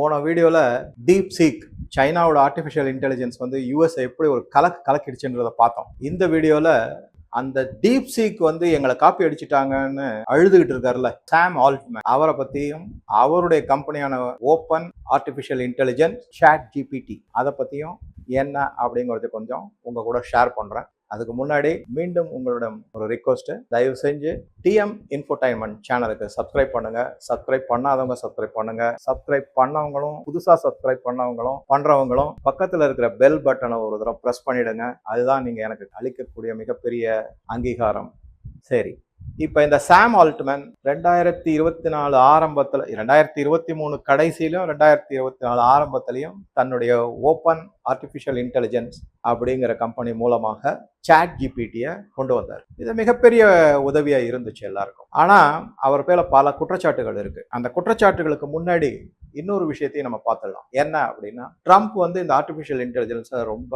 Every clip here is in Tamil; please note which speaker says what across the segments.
Speaker 1: போன வீடியோவில் டீப் சீக் சைனாவோட ஆர்டிஃபிஷியல் இன்டெலிஜென்ஸ் வந்து யூஎஸ்ஏ எப்படி ஒரு கலக்கு கலக்கிடுச்சுன்றதை பார்த்தோம். இந்த வீடியோவில் அந்த டீப் சீக் வந்து எங்களை காப்பி அடிச்சிட்டாங்கன்னு அழுதுகிட்டு இருக்காருல்ல சாம் ஆல்ட்மேன். அவரை பற்றியும் அவருடைய கம்பெனியான open artificial intelligence chat GPT. அதை பற்றியும் என்ன அப்படிங்கிறது கொஞ்சம் உங்கள் கூட ஷேர் பண்ணுறேன் அதுக்கு முன்னாடி மீண்டும் உங்களிடம் ஒரு ரிக்வஸ்ட்டு தயவு செஞ்சு டிஎம் இன்ஃபோடைன்மெண்ட் சேனலுக்கு சப்ஸ்கிரைப் பண்ணுங்க. சப்ஸ்கிரைப் பண்ணாதவங்க சப்ஸ்கிரைப் பண்ணுங்க. சப்ஸ்கிரைப் பண்ணவங்களும் புதுசாக சப்ஸ்கிரைப் பண்ணவங்களும் பண்றவங்களும் பக்கத்தில் இருக்கிற பெல் பட்டனை ஒரு தடவை ப்ரெஸ் பண்ணிடுங்க. அதுதான் நீங்கள் எனக்கு அளிக்கக்கூடிய மிகப்பெரிய அங்கீகாரம். சரி. இப்போ இந்த சாம் ஆல்ட்மேன் ரெண்டாயிரத்தி இருபத்தி நாலு ஆரம்பத்தில் ரெண்டாயிரத்தி இருபத்தி மூணு கடைசியிலும் ரெண்டாயிரத்தி இருபத்தி நாலு ஆரம்பத்திலையும் தன்னுடைய ஓப்பன் ஆர்டிஃபிஷியல் இன்டெலிஜென்ஸ் அப்படிங்கிற கம்பெனி மூலமாக சாட் ஜிபிடியை கொண்டு வந்தார். இது மிகப்பெரிய உதவியாக இருந்துச்சு எல்லாருக்கும். ஆனால் அவர் பேரில் பல குற்றச்சாட்டுகள் இருக்குது அந்த குற்றச்சாட்டுகளுக்கு முன்னாடி இன்னொரு விஷயத்தையும் நம்ம பார்த்துடலாம். என்ன அப்படின்னா ட்ரம்ப் வந்து இந்த ஆர்டிஃபிஷியல் இன்டெலிஜென்ஸை ரொம்ப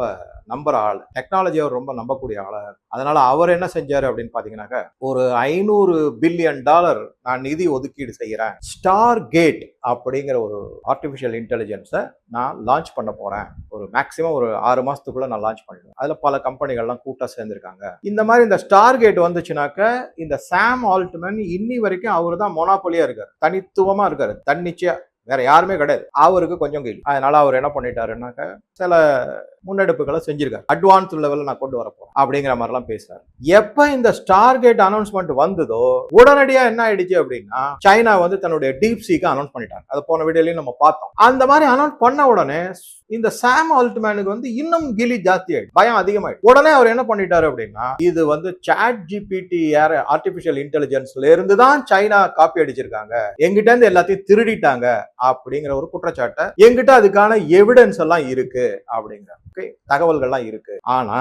Speaker 1: நம்புற ஆள். டெக்னாலஜியை அவர் ரொம்ப நம்பக்கூடிய ஆளாக அதனால அவர் என்ன செஞ்சார் அப்படின்னு பார்த்தீங்கன்னாக்க ஒரு ஐநூறு பில்லியன் டாலர் நான் நிதி ஒதுக்கீடு செய்கிறேன் ஸ்டார் கேட் அப்படிங்கிற ஒரு ஆர்டிஃபிஷியல் இன்டெலிஜென்ஸை நான் லான்ச் பண்ண போகிறேன் ஒரு மேக்ஸிமம் ஒரு ஆறு மாதத்துக்குள்ளே நான் லான்ச் பண்ணிடுவேன். அதில் பல கம்பெனிகள்லாம் கூட்டாக சேர்ந்துருக்காங்க. இந்த மாதிரி இந்த ஸ்டார் கேட் வந்துச்சுனாக்க இந்த சாம் ஆல்ட்மேன் இன்னி வரைக்கும் அவர் தான் மொனாப்பொலியாக இருக்கார். தனித்துவமாக இருக்கார். தன்னிச்சையாக வேற யாருமே கிடையாது. அவருக்கு கொஞ்சம் கேள்வி அதனால அவர் என்ன பண்ணிட்டாருன்னாக்க சில முன்னெடுப்புகளை செஞ்சிருக்காரு. அட்வான்ஸ் லெவலில் நான் கொண்டு வரப்போறேன் அப்படிங்கிற மாதிரிலாம் பேசுறாரு. எப்ப இந்த ஸ்டார் கேட் அனௌன்ஸ்மெண்ட் வந்ததோ உடனடியா என்ன ஆயிடுச்சு அப்படின்னா சைனா வந்து தன்னுடைய டீப் சீக்கு அனௌன்ஸ் பண்ணிட்டாங்க. அது போன வீடியோலயும் நம்ம பார்த்தோம். அந்த மாதிரி அனௌன்ஸ் பண்ண உடனே இந்த சாம் ஆல்ட்மேனுக்கு வந்து இன்னும் கிலி ஜாஸ்தி ஆயிடுச்சு பயம் அதிகமாயிடுச்சு. உடனே அவர் என்ன பண்ணிட்டாரு அப்படின்னா இது வந்து சாட் ஜிபிடி ஏர் ஆர்டிபிஷியல் இன்டெலிஜென்ஸ்ல இருந்து தான் சைனா காப்பி அடிச்சிருக்காங்க. எங்கிட்ட இருந்து எல்லாத்தையும் திருடிட்டாங்க அப்படிங்கிற ஒரு குற்றச்சாட்டை எங்கிட்ட அதுக்கான எவிடன்ஸ் எல்லாம் இருக்கு அப்படிங்கிற ஓகே தகவல்கள்லாம் இருக்கு. ஆனா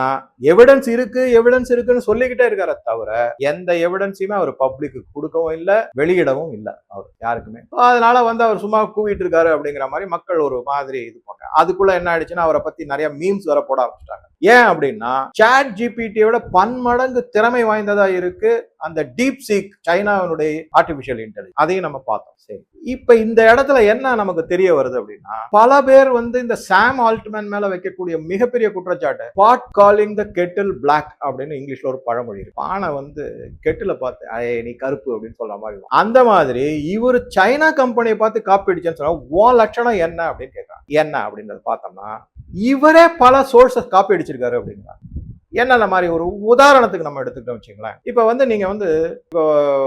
Speaker 1: எவிடன்ஸ் இருக்கு எவிடன்ஸ் இருக்குன்னு சொல்லிக்கிட்டே இருக்கார தவிர எந்த எவிடன்ஸையுமே அவர் பப்ளிக்கு கொடுக்கவும் இல்லை வெளியிடவும் இல்லை அவர் யாருக்குமே. அதனால வந்து அவர் சும்மா கூவிட்டு இருக்காரு அப்படிங்கிற மாதிரி மக்கள் ஒரு மாதிரி இது அதுக்குள்ள என்ன ஆயிடுச்சுன்னா அவரை பத்தி நிறைய மீம்ஸ் வர போட ஆரம்பிச்சிட்டாங்க. ஏன் அப்படின்னா சாட் ஜிபிடியோட பன்மடங்கு திறமை வாய்ந்ததா இருக்கு. அந்த டீப் சீக் சைனாவினுடைய ஆர்டிபிஷியல் இன்டெலிஜென்ஸ் அதையும் நம்ம பார்த்தோம். சரி. இப்ப இந்த இடத்துல என்ன நமக்கு தெரிய வருது அப்படின்னா பல பேர் வந்து இந்த சாம் ஆல்ட்மேன் மேல வைக்கக்கூடிய மிகப்பெரிய குற்றச்சாட்டு pot calling the kettle black அப்படின்னு இங்கிலீஷ்ல ஒரு பழமொழி இருக்கு. பானை வந்து கெட்டில பார்த்து "ஐயே, நீ கருப்பு அப்படின்னு சொல்ற மாதிரி அந்த மாதிரி இவர் சைனா கம்பெனியை பார்த்து காப்பி அடிச்சேன்னு சொன்னா உன் லட்சணம் என்ன? அப்படின்னு கேட்கறான் என்ன அப்படின்றத பார்த்தோம்னா இவரே பல சோர்சஸ் காப்பி அடிச்சிருக்காரு அப்படிங்கிறாங்க என்னென்ன மாதிரி ஒரு உதாரணத்துக்கு நம்ம எடுத்துக்கிட்டோம் வச்சுங்களேன் இப்போ வந்து நீங்கள் வந்து இப்போ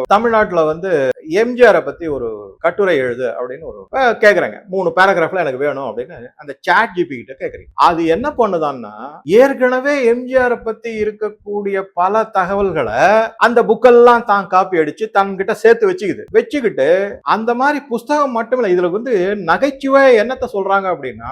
Speaker 1: தமிழ்நாட்டில் வந்து எம்ஜிஆரை பற்றி ஒரு கட்டுரை எழுது அப்படின்னு ஒரு கேட்குறாங்க மூணு பேராகிராஃபில் எனக்கு வேணும் அப்படின்னு அந்த சாட் ஜிபி கிட்ட கேட்குறீங்க அது என்ன பண்ணுதான்னா ஏற்கனவே எம்ஜிஆரை பற்றி இருக்கக்கூடிய பல தகவல்களை அந்த புக்கெல்லாம் தான் காப்பி அடித்து தன்கிட்ட சேர்த்து வச்சுக்குது. வச்சுக்கிட்டு அந்த மாதிரி புஸ்தகம் மட்டும் இல்லை இதில் வந்து நகைச்சுவை என்னத்தை சொல்கிறாங்க அப்படின்னா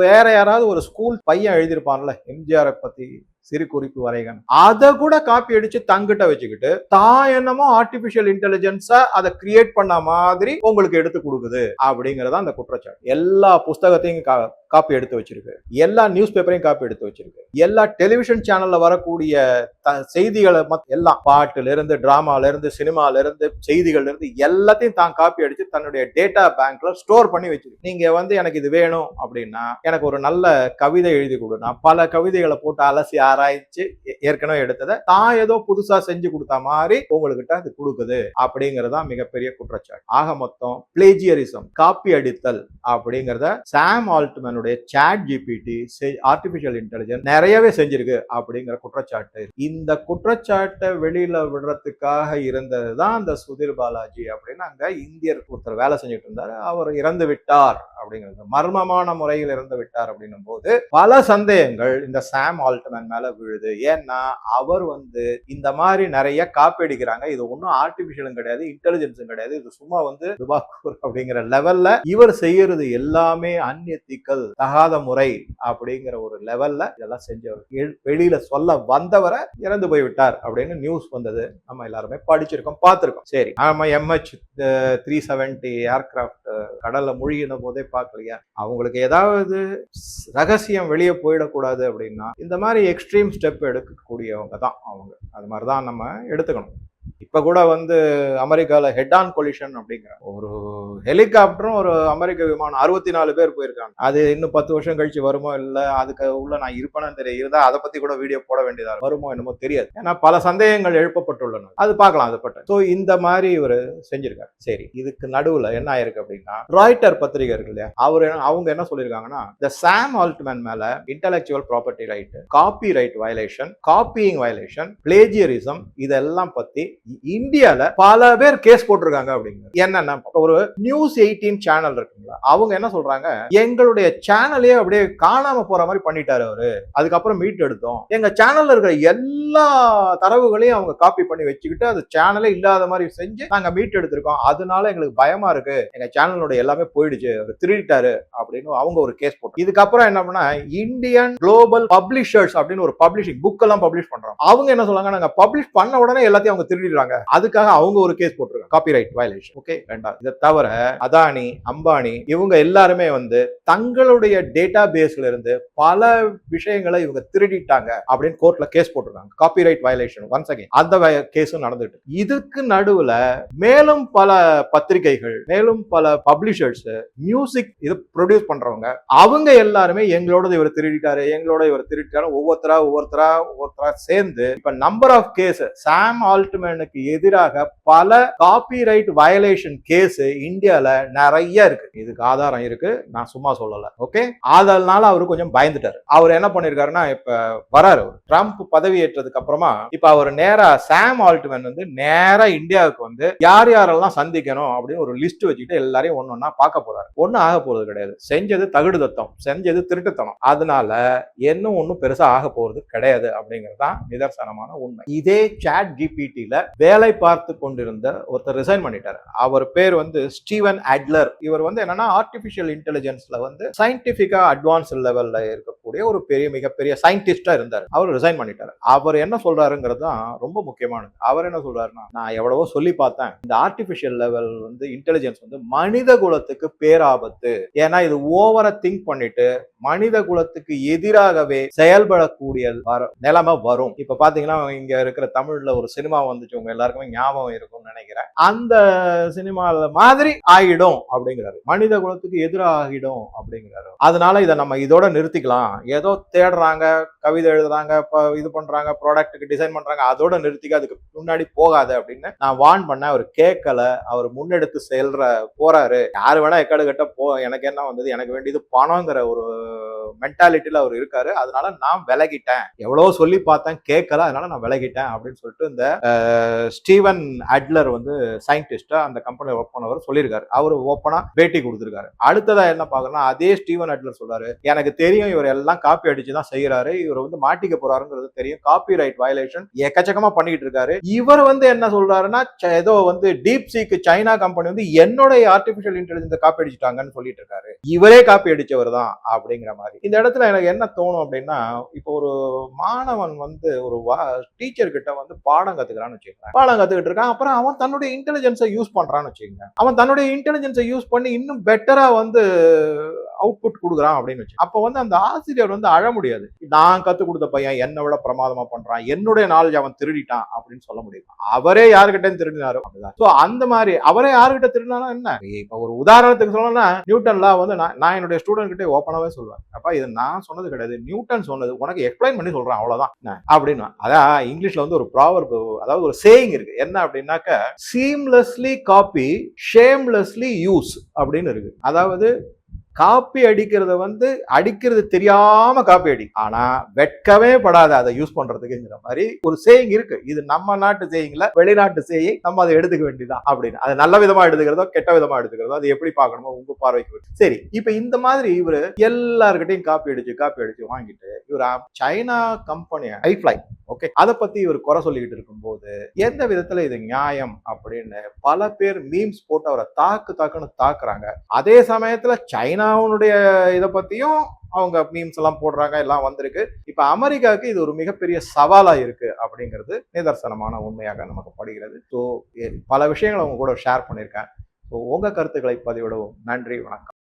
Speaker 1: வேற யாராவது ஒரு ஸ்கூல் பையன் எழுதியிருப்பான்ல எம்ஜிஆரை பற்றி சிறு குறிப்பு வரைகன். அதை கூட காப்பி அடிச்சு தங்கிட்ட வச்சுக்கிட்டு தான் என்னமோ ஆர்டிபிஷியல் இன்டெலிஜென்ஸா அதை கிரியேட் பண்ண மாதிரி உங்களுக்கு எடுத்து கொடுக்குது அப்படிங்கறத அந்த குற்றச்சாட்டு. எல்லா புஸ்தகத்தையும் கா- காப்பி எடுத்து வச்சிருக்கு. எல்லா நியூஸ் பேப்பரையும் காப்பி எடுத்து வச்சிருக்கு. எல்லா டெலிவிஷன் சேனல்ல வரக்கூடிய த- செய்திகளை மத்- எல்லாம் பாட்டுல இருந்து டிராமால இருந்து சினிமால இருந்து செய்திகள்ல இருந்து எல்லாத்தையும் தான் காப்பி அடிச்சு தன்னுடைய டேட்டா பேங்க்ல ஸ்டோர் பண்ணி வச்சிருக்கு. நீங்க வந்து எனக்கு இது வேணும் அப்படின்னா எனக்கு ஒரு நல்ல கவிதை எழுதி கொடு. நான் பல கவிதைகளை போட்டு அலசி ஆராய்ச்சி ஏற்கனவே எடுத்ததை தான் ஏதோ புதுசா செஞ்சு கொடுத்த மாதிரி உங்ககிட்ட அது கொடுக்குது அப்படிங்கறதா மிகப்பெரிய குற்றச்சாட்டு. ஆக மொத்தம் பிளேஜியரிசம் காப்பி அடித்தல் அப்படிங்கறத சாம் ஆல்ட்மேனுடைய சாட் ஜிபிடி ஆர்டிபிஷியல் இன்டெலிஜென்ஸ் நிறையவே செஞ்சிருக்கு அப்படிங்கிற குற்றச்சாட்டு. இந்த குற்றச்சாட்டை வெளியில விடுறதுக்காக இருந்தது தான் அந்த சுதீர் பாலாஜி அப்படின்னு அங்க இந்தியர் ஒருத்தர் வேலை செஞ்சுட்டு இருந்தாரு. அவர் இறந்து விட்டார் அப்படிங்கிறது. மர்மமான முறையில் இறந்து விட்டார் அப்படின்னும் போது பல சந்தேகங்கள் இந்த சாம் ஆல்ட்மேன் மேல விழுது. ஏன்னா அவர் வந்து இந்த மாதிரி நிறைய காப்பி அடிக்கிறாங்க. இது ஒன்றும் ஆர்டிபிஷியலும் கிடையாது இன்டெலிஜென்ஸும் கிடையாது. இது சும்மா வந்து துபாக்கூர் அப்படிங்கிற லெவல்ல இவர் செய்யறது எல்லாமே அந்நியத்திக்கல் தகாத முறை அப்படிங்கிற ஒரு லெவல்ல இதெல்லாம் செஞ்சவர். வெளியில சொல்ல வந்தவரை இறந்து போய் விட்டார் அப்படின்னு நியூஸ் வந்தது. நம்ம எல்லாருமே படிச்சிருக்கோம் பார்த்திருக்கோம். சரி ஆமா எம்ஹெச் த்ரீ செவன்டி ஏர்கிராஃப்ட் கடல்ல மூழ்கின போதே பார்க்கலையா? அவங்களுக்கு ஏதாவது ரகசியம் வெளியே போயிடக்கூடாது அப்படின்னா இந்த மாதிரி எக்ஸ்ட்ரீம் ஸ்டெப் எடுக்கக்கூடியவங்க தான் அவங்க. அது மாதிரி தான் நம்ம எடுத்துக்கணும். இப்ப கூட வந்து அமெரிக்கால ஹெட் ஆன் கொலிஷன் அப்படிங்கிற ஒரு ஹெலிகாப்டரும் ஒரு அமெரிக்க விமானம் அறுபத்தி நாலு பேர் போயிருக்காங்க. அது இன்னும் பத்து வருஷம் கழிச்சு வருமோ இல்ல அதுக்கு உள்ள நான் இருப்பேன்னு தெரியல இருந்தா அதை பத்தி கூட வீடியோ போட வேண்டியதா இருக்கும். வருமோ என்னமோ தெரியாது. ஏன்னா பல சந்தேகங்கள் எழுப்பப்பட்டுள்ளன. அது பார்க்கலாம் அது பட்ட. ஸோ இந்த மாதிரி இவர் செஞ்சிருக்காரு. சரி இதுக்கு நடுவுல என்ன ஆயிருக்கு அப்படின்னா ராய்டர் பத்திரிகை இருக்கு இல்லையா? அவர் அவங்க என்ன சொல்லியிருக்காங்கன்னா இந்த சாம் ஆல்ட்மேன் மேல intellectual property right copyright violation copying violation plagiarism இதெல்லாம் பத்தி இந்தியால பல பேர் கேஸ் போட்டிருக்காங்க அப்படிங்கிறது என்னன்னா ஒரு நியூஸ் எயிட்டீன் சேனல் இருக்குங்களா? அவங்க என்ன சொல்றாங்க? எங்களுடைய சேனலே அப்படியே காணாம போற மாதிரி பண்ணிட்டாரு அவரு. அதுக்கப்புறம் மீட் எடுத்தோம். எங்க சேனல்ல இருக்கிற எல்லா தரவுகளையும் அவங்க காப்பி பண்ணி வச்சுக்கிட்டு அது சேனலே இல்லாத மாதிரி செஞ்சு நாங்க மீட் எடுத்திருக்கோம். அதனால எங்களுக்கு பயமா இருக்கு. எங்க சேனலோட எல்லாமே போயிடுச்சு. அவர் திருடிட்டாரு அப்படின்னு அவங்க ஒரு கேஸ் போட்டு இதுக்கப்புறம் என்ன பண்ணா இந்தியன் குளோபல் பப்ளிஷர்ஸ் அப்படின்னு ஒரு பப்ளிஷிங் புக் எல்லாம் பப்ளிஷ் பண்றோம் அவங்க என்ன சொல்றாங்க? நாங்க பப்ளிஷ் பண்ண உடனே எல்லாத்தையும் அவங்க திருடிடுறாங்க. அதுக்காக அவங்க ஒரு கேஸ் போட்டிருக்காங்க. காப்பிரைட் வயலேஷன் ஓகே ரெண்டாவது இதை தவிர அதானி அம்பானி இவங்க எல்லாருமே வந்து தங்களுடைய டேட்டா பேஸ்ல இருந்து பல விஷயங்களை இவங்க திருடிட்டாங்க அப்படின்னு கோர்ட்ல கேஸ் போட்டிருக்காங்க. காப்பிரைட் வயலேஷன் ஒன்ஸ் அகைன் அந்த கேஸும் நடந்துட்டு. இதுக்கு நடுவுல மேலும் பல பத்திரிகைகள் மேலும் பல பப்ளிஷர்ஸ் மியூசிக் இது ப்ரொடியூஸ் பண்றவங்க அவங்க எல்லாருமே எங்களோட இவர் திருடிட்டாரு எங்களோட இவர் திருடிட்டாரு ஒவ்வொருத்தரா ஒவ்வொருத்தரா ஒவ்வொருத்தரா சேர்ந்து இப்ப நம்பர் ஆஃப் கேஸ் சாம் ஆல்ட்மேனுக்கு எதிராக பல காப்பிரைட் வயலேஷன் கேஸ் இந்தியால நிறைய இருக்கு. இதுக்கு ஆதாரம் இருக்கு. நான் சும்மா சொல்லல. ஓகே அதனால அவர் கொஞ்சம் பயந்துட்டாரு. அவர் என்ன பண்ணிருக்காருன்னா இப்ப வராரு ட்ரம்ப் பதவி ஏற்றதுக்கு அப்புறமா இப்ப அவர் நேரா சாம் ஆல்ட்மேன் வந்து நேரா இந்தியாவுக்கு வந்து யார் யாரெல்லாம் சந்திக்கணும் அப்படின்னு ஒரு லிஸ்ட் வச்சுக்கிட்டு எல்லாரையும் ஒன்னொன்னா பார்க்க போறாரு. ஒன்னும் ஆக போறது கிடையாது. செஞ்சது தகுடு தத்தம் செஞ்சது திருட்டுத்தனம் அதனால இன்னும் ஒன்றும் பெருசா ஆக போறது கிடையாது அப்படிங்கிறது தான் நிதர்சனமான உண்மை. இதே சாட் ஜிபிடில வேலை பார்த்து கொண்டிருந்த ஒருத்தர் ரிசைன் பண்ணிட்டார். அவர் பேர் வந்து ஸ்டீவன் அட்லர். இவர் வந்து என்னன்னா ஆர்டிபிஷியல் இன்டெலிஜென்ஸ்ல வந்து சயின்டிபிக்கா அட்வான்ஸ் லெவல்ல இருக்கக்கூடிய ஒரு பெரிய மிகப்பெரிய சயின்டிஸ்டா இருந்தார். அவர் ரிசைன் பண்ணிட்டார். அவர் என்ன சொல்றாருங்கிறது தான் ரொம்ப முக்கியமானது. அவர் என்ன சொல்றாருன்னா நான் எவ்வளவோ சொல்லி பார்த்தேன். இந்த ஆர்டிபிஷியல் லெவல் வந்து இன்டெலிஜென்ஸ் வந்து மனித குலத்துக்கு பேராபத்து. ஏன்னா இது ஓவரா திங்க் பண்ணிட்டு மனித குலத்துக்கு எதிராகவே செயல்படக்கூடிய வர- நிலைமை வரும். இப்ப பாத்தீங்கன்னா இங்க இருக்கிற தமிழ்ல ஒரு சினிமா வந்துச்சு உங்க எல்லாருக்குமே ஞாபகம் இருக்கும்னு நினைக்கிறேன். அந்த சினிமால மாதிரி ஆகிடும் அப்படிங்கிறாரு. மனித குலத்துக்கு எதிராகிடும் அப்படிங்கிறாரு. அதனால இதை நம்ம இதோட நிறுத்திக்கலாம். ஏதோ தேடுறாங்க கவிதை எழுதுறாங்க இப்போ இது பண்றாங்க ப்ராடக்ட்டுக்கு டிசைன் பண்றாங்க அதோட நிறுத்திக்க அதுக்கு முன்னாடி போகாது அப்படின்னு நான் வார்ன் பண்ண அவர் கேட்கல. அவர் முன்னெடுத்து செல்ற போறாரு. யாரு வேணா எக்காடு கட்ட போ எனக்கு என்ன வந்தது எனக்கு வேண்டியது பணங்கிற ஒரு மென்டாலிட்டியில் அவர் இருக்காரு. அதனால நான் விலகிட்டேன். எவ்வளவோ சொல்லி பார்த்தேன் கேட்கல அதனால நான் விலகிட்டேன் அப்படின்னு சொல்லிட்டு இந்த ஸ்டீவன் அட்லர் வந்து சயின்டிஸ்டா அந்த கம்பெனியில் ஒர்க் பண்ணவர் சொல்லியிருக்காரு. அவர் ஓப்பனா பேட்டி கொடுத்துருக்காரு. அடுத்ததா என்ன பார்க்கணும்னா அதே ஸ்டீவன் அட்லர் சொல்றாரு எனக்கு தெரியும் இவர் எல்லாம் காப்பி அடிச்சு தான் செய்யறாரு இவர் வந்து மாட்டிக்க போறாருங்கிறது தெரியும். காப்பி ரைட் வயலேஷன் எக்கச்சக்கமா பண்ணிட்டு இருக்காரு. இவர் வந்து என்ன சொல்றாருன்னா ச- ஏதோ வந்து டீப் சீக்கு சைனா கம்பெனி வந்து என்னுடைய ஆர்டிபிஷியல் இன்டெலிஜென்ஸ் காப்பி அடிச்சுட்டாங்கன்னு சொல்லிட்டு இருக்காரு. இவரே காப்பி அடிச்சவர் தான் அப்படிங்கிற மாதிரி. இந்த இடத்துல எனக்கு என்ன தோணும் அப்படின்னா இப்போ ஒரு மாணவன் வந்து ஒரு டீச்சர் கிட்ட வந்து பாடம் கத்துக்கிறான்னு வச்சுக்கோங்க பாடம் கத்துக்கிட்டு இருக்கான். அப்புறம் அவன் தன்னுடைய இன்டெலிஜென்ஸை யூஸ் பண்றான்னு வச்சுக்கோங்க. அவன் தன்னுடைய இன்டெலிஜென்ஸை யூஸ் பண்ணி இன்னும் பெட்டரா வந்து அவுட்புட் கொடுக்குறான் அப்படின்னு வச்சு அப்போ வந்து அந்த ஆசிரியர் வந்து அழ முடியாது. நான் கற்றுக் கொடுத்த பையன் என்னை விட பிரமாதமா பண்றான் என்னுடைய நாலேஜ் அவன் திருடிட்டான் அப்படின்னு சொல்ல முடியும் அவரே யாருக்கிட்ட திருடினாரோ அப்படிதான். ஸோ அந்த மாதிரி அவரே யாருக்கிட்ட திருடினாலும் என்ன? இப்போ ஒரு உதாரணத்துக்கு சொல்லணும்னா நியூட்டன்ல வந்து நான் நான் என்னுடைய ஸ்டூடெண்ட் கிட்டே ஓப்பனாவே சொல்லுவேன். அப்பா இது நான் சொன்னது கிடையாது. நியூட்டன் சொன்னது உனக்கு எக்ஸ்பிளைன் பண்ணி சொல்றேன் அவ்வளவுதான். அப்படின்னு. அதான் இங்கிலீஷ்ல வந்து ஒரு ப்ராவர் அதாவது ஒரு சேயிங் இருக்கு. என்ன அப்படின்னாக்க சீம்லெஸ்லி காப்பி ஷேம்லெஸ்லி யூஸ் அப்படின்னு இருக்கு. அதாவது காப்பி அடிக்கிறத வந்து அடிக்கிறது தெரியாம காப்பி அடி. ஆனா வெட்கவே படாத அதை யூஸ் பண்றதுக்குங்கிற மாதிரி ஒரு சேயிங் இருக்கு. இது நம்ம நாட்டு சேயிங்ல வெளிநாட்டு சேயிங் நம்ம அதை எடுத்துக்க வேண்டியதான் அப்படின்னு. அது நல்ல விதமா எடுத்துக்கிறதோ கெட்ட விதமா எடுத்துக்கிறதோ அது எப்படி பார்க்கணுமோ உங்க பார்வைக்கு சரி இப்ப இந்த மாதிரி இவரு எல்லாருக்கிட்டையும் காப்பி அடிச்சு காப்பி அடிச்சு வாங்கிட்டு இவர் சைனா கம்பெனி ஐஃப்ளை ஓகே? அதை பத்தி இவர் குறை சொல்லிக்கிட்டு இருக்கும்போது எந்த விதத்துல இது நியாயம் அப்படின்னு பல பேர் மீம்ஸ் போட்டு அவரை தாக்கு தாக்குன்னு தாக்குறாங்க. அதே சமயத்துல சைனாவுடைய இதை பத்தியும் அவங்க மீம்ஸ் எல்லாம் போடுறாங்க எல்லாம் வந்திருக்கு. இப்ப அமெரிக்காவுக்கு இது ஒரு மிகப்பெரிய சவாலா இருக்கு அப்படிங்கிறது நிதர்சனமான உண்மையாக நமக்கு படுகிறது. ஸோ பல விஷயங்களை அவங்க கூட ஷேர் பண்ணியிருக்கேன். ஸோ உங்க கருத்துக்களை பதிவிடவும். நன்றி வணக்கம்.